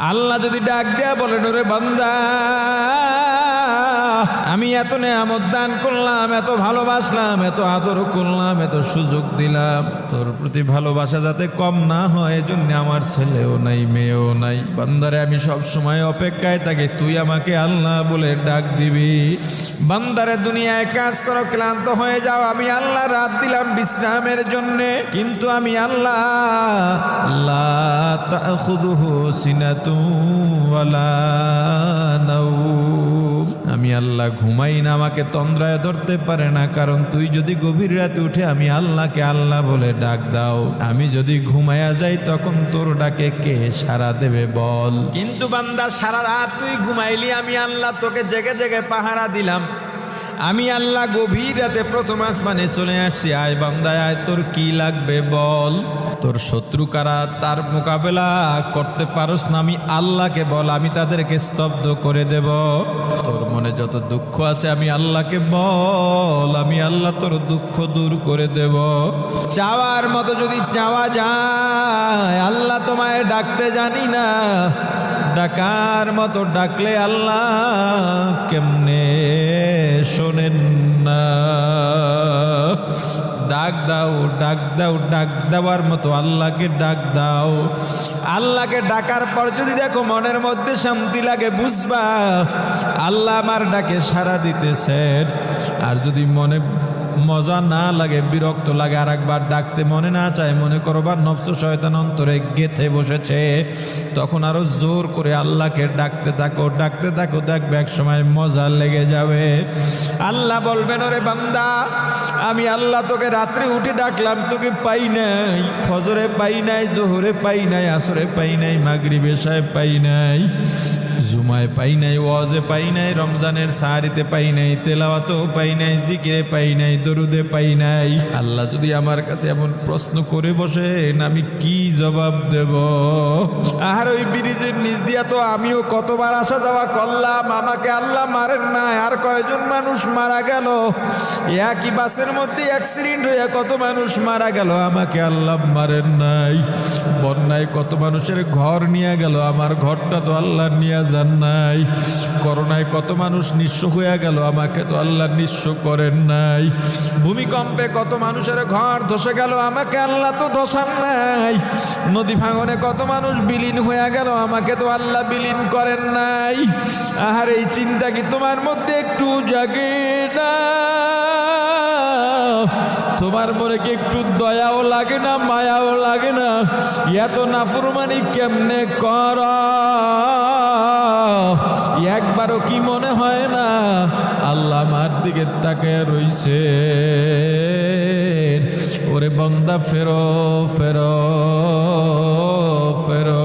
আল্লাহ যদি ডাক দেয়া বলেন ওরে বান্দা আমি এত নেয়ামত দান করলাম, এত ভালোবাসলাম, এত আদর করলাম, এত সুযোগ দিলাম। তোর প্রতি ভালোবাসা যাতে কম না হয়, এজন্য আমার ছেলেও নাই, মেয়েও নাই। বান্দারে, আমি সব সময় অপেক্ষায় থাকি, তুই আমাকে আল্লাহ বলে ডাক দিবি। বান্দারে, দুনিয়ায় কাজ করো, ক্লান্ত হয়ে যাও, আমি আল্লাহ রাত দিলাম বিশ্রামের জন্যে। কিন্তু আমি আল্লাহ, লা তাখুদুহু সিনাতুন ওয়ালা নাওম আল্লাহ ঘুমাই না, আমাকে তন্দ্রায় ধরতে পারে না, কারণ তুই যদি গভীর রাতে উঠে আমি আল্লাহকে আল্লাহ বলে ডাক দাও। আমি যদি ঘুমায়া যাই, তখন তোর ডাকে কে সারা দেবে বল? কিন্তু বান্দা, সারা রাত তুই ঘুমাইলি, আমি আল্লাহ তোকে জেগে জেগে পাহারা দিলাম। আমি আল্লাহ গভীর রাতে প্রথম আসমানে চলে আসছি। আয় বান্দায়, আয়, তোর কি লাগবে বল? তোর শত্রু কারা? তার মোকাবেলা করতে পারস না, আমি আল্লাহকে বল, আমি তাদেরকে স্তব্ধ করে দেব। তোর মনে যত দুঃখ আছে, আমি আল্লাহকে বল, আমি আল্লাহ তোর দুঃখ দূর করে দেব। চাওয়ার মতো যদি চাওয়া যায়, আল্লাহ তোমায় ডাকতে জানি না। ডাকার মতো ডাকলে আল্লাহ কেমনে শোনেন না। ডাক দাও ডাক দাও, ডাক দেওয়ার মতো আল্লাহকে ডাক দাও। আল্লাহকে ডাকার পর যদি দেখো মনের মধ্যে শান্তি লাগে, বুঝবা, আল্লাহ আমার ডাকে সাড়া দিতেছেন। আর যদি মনে মজা না লাগে, বিরক্ত লাগে। আর একবার ডাকতে মনে না চায়, মনে করবার নবস শয়তান অন্তরে গেথে বসেছে। তখন আরও জোর করে আল্লাহকে ডাকতে থাকো ডাকতে থাকো, দেখবে এক সময় মজা লেগে যাবে। আল্লাহ বলবেন, ওরে বান্দা, আমি আল্লাহ তোকে রাত্রে উঠে ডাকলাম, তোকে পাই নাই। ফজরে পাই নাই, জোহরে পাই নাই, আসরে পাই নাই, মাগরিবে সাহেব পাই নাই। জুমায় পাই নাই, ওয়াজে পাই নাই, রমজানের সাহারিতে পাই নাই, তেলাওয়াতেও পাই নাই, জিকিরে পাই নাই, দরুদে পাই নাই। আল্লাহ যদি আমার কাছে এমন প্রশ্ন করে বসেন, আমি কি জবাব দেব? আর ওই ব্রিজের নিচ দিয়া তো আমিও কতবার আসা যাওয়া করলাম, আমাকে আল্লাহ মারেন না আর কয়জন মানুষ মারা গেল? একই বাসের মধ্যে অ্যাক্সিডেন্ট হয়ে কত মানুষ মারা গেল, আমাকে আল্লাহ মারেন নাই। বন্যায় কত মানুষের ঘর নিয়ে গেল, আমার ঘরটা তো আল্লাহ নিয়ে যান নাই। করোনায় কত মানুষ নিঃস্ব হয়ে গেল, আমাকে তো আল্লাহ নিঃস্ব করেন নাই। ভূমিকম্পে কত মানুষের ঘর ধসে গেল, আমাকে আল্লাহ তো ধসান নাই। নদী ভাঙনে কত মানুষ বিলীন হয়ে গেল, আমাকে তো আল্লাহ বিলীন করেন নাই। আর এই চিন্তা কি তোমার মধ্যে একটু জাগে না? তোমার মনে কি একটু দয়াও লাগে না, মায়াও লাগে না? এত নাফরমানি কেমনে কর? একবারও কি মনে হয় না? আল্লাহ আমার দিকে তাকে রইছে ওরে বন্দা, ফেরো ফেরো ফেরো।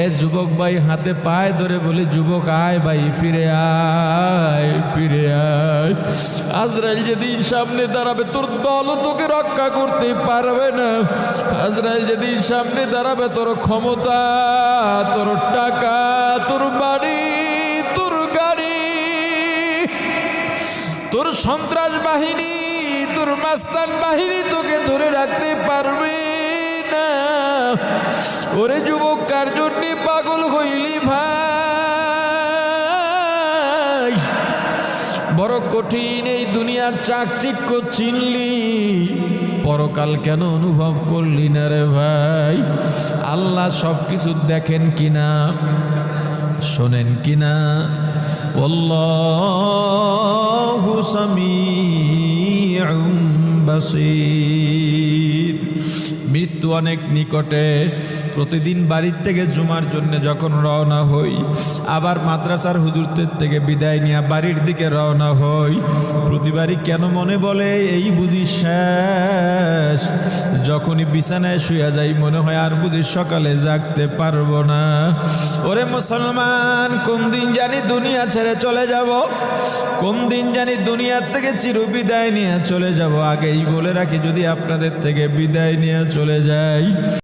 এ যুবক ভাই, হাতে পায়ে ধরে বলে, যুবক, আয় ভাই, ফিরে আয় ফিরে আয়। আজরাইল যেদিন সামনে দাঁড়াবে, তোর দল তোকে রক্ষা করতে পারবে না। আজরাইল যেদিন সামনে দাঁড়াবে, তোর ক্ষমতা, তোর টাকা, তোর বাড়ি সন্ত্রাস বাহিনী, তোর মাস্তান বাহিনী তোকে ধরে রাখতে পারবে না। ওরে যুবক, কার জন্যে পাগল হইলি ভাই? বড় কঠিন এই দুনিয়ার চাকচিক্য চিনলি, পরকাল কেন অনুভব করলি না রে ভাই? আল্লাহ সব কিছু দেখেন কিনা, শোনেন কিনা? আল্লাহু سميع বাসীর। মৃত্যু অনেক নিকটে, প্রতিদিন বাড়ির থেকে জুমার জন্য যখন রওনা হই, আবার মাদ্রাসার হুজুরদের থেকে বিদায় নিয়ে বাড়ির দিকে রওনা হই। প্রতিবারই কেন মনে বলে, এই বুঝি শেষ যখনই বিছানায় শুয়ে যাই, মনে হয় আর বুঝি সকালে জাগতে পারব না। ওরে মুসলমান, কোন দিন জানি দুনিয়া ছেড়ে চলে যাব? কোন দিন জানি দুনিয়ার থেকে চির বিদায় নিয়ে চলে যাব? আগেই বলে রাখি, যদি আপনাদের থেকে বিদায় নিয়ে চলে যাই।